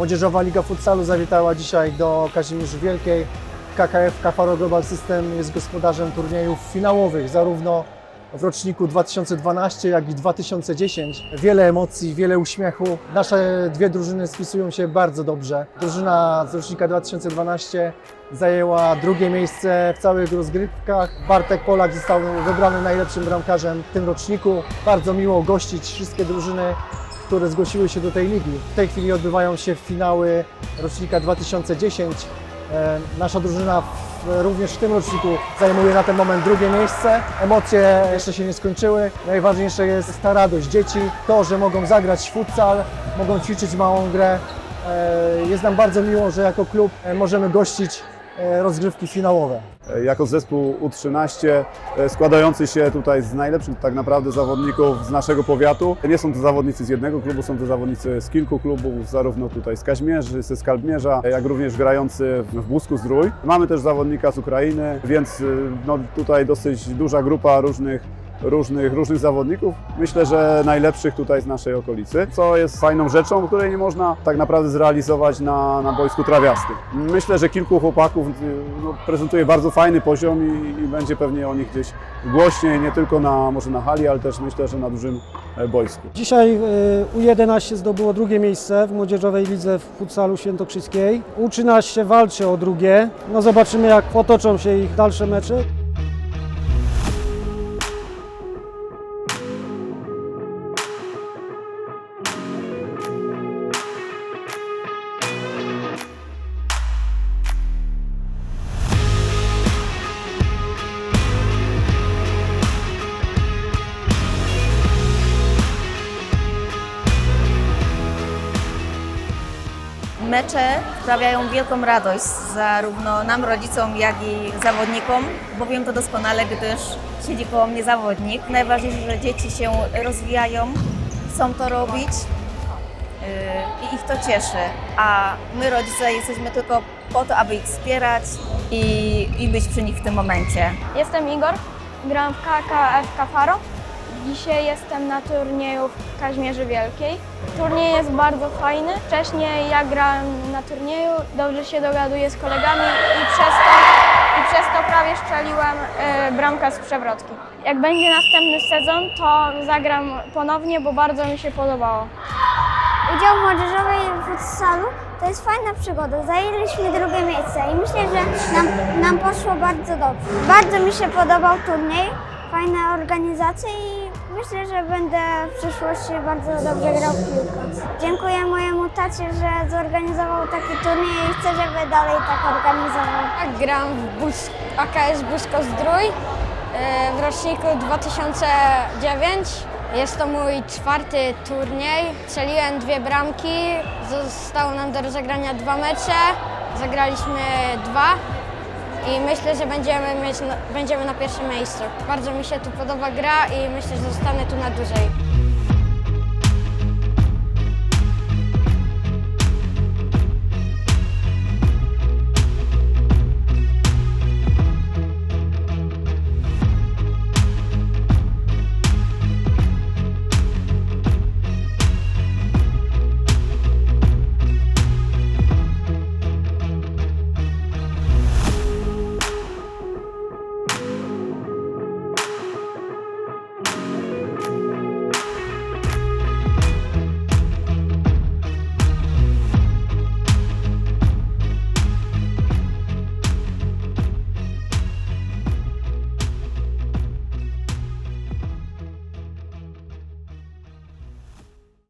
Młodzieżowa Liga Futsalu zawitała dzisiaj do Kazimierzy Wielkiej. KKF Kafaro Global System jest gospodarzem turniejów finałowych, zarówno w roczniku 2012, jak i 2010. Wiele emocji, wiele uśmiechu. Nasze dwie drużyny spisują się bardzo dobrze. Drużyna z rocznika 2012 zajęła drugie miejsce w całych rozgrywkach. Bartek Polak został wybrany najlepszym bramkarzem w tym roczniku. Bardzo miło gościć wszystkie drużyny które zgłosiły się do tej ligi. W tej chwili odbywają się finały rocznika 2010. E, Nasza drużyna również w tym roczniku zajmuje na ten moment drugie miejsce. Emocje jeszcze się nie skończyły. Najważniejsze jest ta radość dzieci, to, że mogą zagrać futsal, mogą ćwiczyć małą grę. E, Jest nam bardzo miło, że jako klub e, możemy gościć rozgrywki finałowe. jako zespół U13 e, składający się tutaj z najlepszych tak naprawdę zawodników z naszego powiatu. Nie są to zawodnicy z jednego klubu, są to zawodnicy z kilku klubów, zarówno tutaj z Kaźmierzy, ze Skalbmierza, jak również grający w Busku Zdrój. Mamy też zawodnika z Ukrainy, więc no, tutaj dosyć duża grupa różnych różnych, różnych zawodników. Myślę, że najlepszych tutaj z naszej okolicy, co jest fajną rzeczą, której nie można tak naprawdę zrealizować na, na boisku trawiastym. Myślę, że kilku chłopaków y, no, prezentuje bardzo fajny poziom i, i będzie pewnie o nich gdzieś głośniej, nie tylko na, może na hali, ale też myślę, że na dużym e, boisku. Dzisiaj y, U11 zdobyło drugie miejsce w Młodzieżowej Lidze w futsalu świętokrzyskiej. U13 walczy o drugie. No zobaczymy jak potoczą się ich dalsze mecze. Mecze sprawiają wielką radość zarówno nam, rodzicom, jak i zawodnikom, bo wiem to doskonale, gdyż siedzi koło mnie zawodnik. Najważniejsze, że dzieci się rozwijają, chcą to robić yy, i ich to cieszy. A my, rodzice, jesteśmy tylko po to, aby ich wspierać i, i być przy nich w tym momencie. Jestem Igor, gram w KKF Kafaro. Dzisiaj jestem na turnieju w Kaźmierzy Wielkiej. Turniej jest bardzo fajny. Wcześniej ja grałem na turnieju, dobrze się dogaduję z kolegami i przez to, i przez to prawie strzeliłem e, bramkę z przewrotki. Jak będzie następny sezon, to zagram ponownie, bo bardzo mi się podobało. Udział w młodzieżowej futsalu to jest fajna przygoda. Zajęliśmy drugie miejsce i myślę, że nam, nam poszło bardzo dobrze. Bardzo mi się podobał turniej, fajna organizacja i myślę, że będę w przyszłości bardzo dobrze grał w piłkę. Dziękuję mojemu tacie, że zorganizował taki turniej i chcę, żeby dalej tak organizował. Gram w Bus- AKS Busko Zdrój e, w roczniku 2009. Jest to mój czwarty turniej. Strzeliłem dwie bramki. Zostało nam do rozegrania dwa mecze. Zagraliśmy dwa i myślę, że będziemy, mieć, będziemy na pierwszym miejscu. Bardzo mi się tu podoba gra i myślę, że zostanę tu na dłużej.